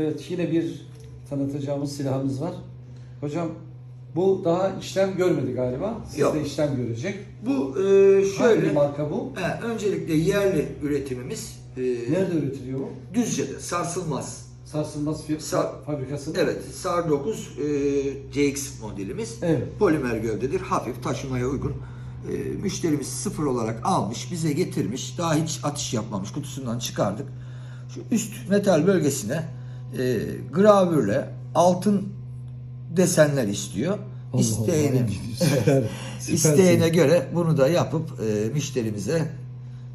Evet yine bir tanıtacağımız silahımız var. Hocam bu daha işlem görmedi galiba. Siz Yok. de işlem görecek. Bu e, Hangi şöyle, marka bu? he, öncelikle yerli üretimimiz e, Nerede üretiliyor bu? Düzce'de, sarsılmaz. Sarsılmaz Sa- fabrikası. Evet, SAR 9 e, CX modelimiz. Evet. Polimer gövdedir, hafif taşımaya uygun. E, müşterimiz sıfır olarak almış, bize getirmiş. Daha hiç atış yapmamış, kutusundan çıkardık. Şu üst metal bölgesine e, gravürle altın desenler istiyor. Allah İsteğine, Allah, süper, süper isteğine göre bunu da yapıp e, müşterimize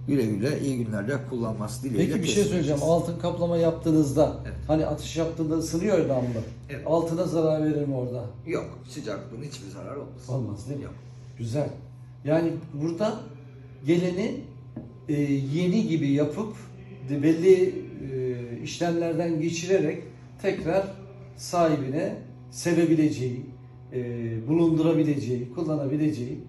güle güle iyi günlerle kullanması dileğiyle. Peki bir şey söyleyeceğim. Altın kaplama yaptığınızda Evet. hani atış yaptığında ısınıyor damla. Evet. Altına zarar verir mi orada? Yok, sıcaklığın hiçbir zararı olmaz. Olmaz değil mi? Yok. Güzel. Yani burada geleni e, yeni gibi yapıp belli e, işlemlerden geçirerek tekrar sahibine sevebileceği, e, bulundurabileceği, kullanabileceği,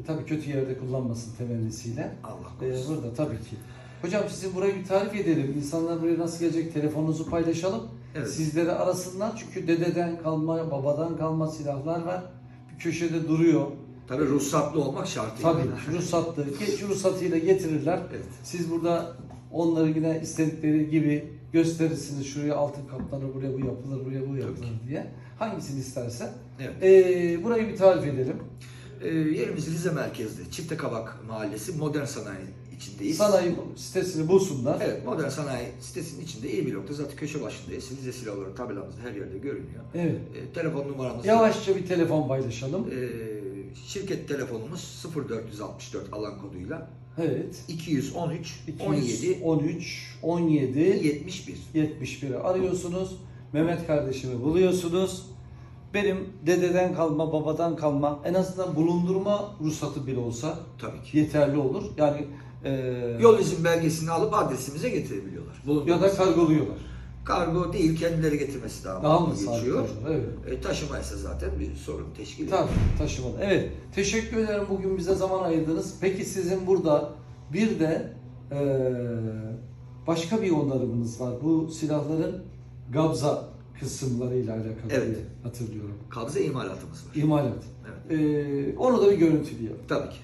e, tabii kötü yerde kullanmasın temennisiyle. Allah E, korusun. burada tabii ki. Hocam sizin burayı bir tarif edelim. İnsanlar buraya nasıl gelecek? Telefonunuzu paylaşalım. Evet. Sizleri arasınlar. Çünkü dededen kalma, babadan kalma silahlar var. Bir köşede duruyor. Tabii ruhsatlı olmak şartıyla. Tabii ruhsatlı. Ge- Ruhsatıyla getirirler. Evet. Siz burada onları yine istedikleri gibi gösterirsiniz. Şuraya altın kaplanır, buraya bu yapılır, buraya bu yapılır diye. Hangisini isterse. Evet. Ee, burayı bir tarif edelim. Ee, yerimiz Rize merkezli. Çifte Kabak Mahallesi modern sanayi içindeyiz. Sanayi sitesini bulsunlar. Evet, modern sanayi sitesinin içinde iyi bir nokta. Zaten köşe başındayız. Rize silahları tabelamız her yerde görünüyor. Evet. Ee, telefon numaramız Yavaşça bir telefon paylaşalım. Ee, şirket telefonumuz 0464 alan koduyla Evet. 213 17 13 17 71. 71'i arıyorsunuz. Mehmet kardeşimi buluyorsunuz. Benim dededen kalma, babadan kalma en azından bulundurma ruhsatı bile olsa Tabii ki. yeterli olur. Yani e, Yol izin belgesini alıp adresimize getirebiliyorlar. ya da kargoluyorlar. Kargo değil kendileri getirmesi daha, Daha mı geçiyor. Evet. E, taşıma ise zaten bir sorun teşkil Tabii ediyor. taşımalı. Evet. Teşekkür ederim bugün bize zaman ayırdınız. Peki sizin burada bir de e, başka bir onarımınız var. Bu silahların gabza kısımlarıyla alakalı Evet. diye hatırlıyorum. Kabze imalatımız var. İmalat. Evet. E, onu da bir görüntüleyelim. Tabii ki.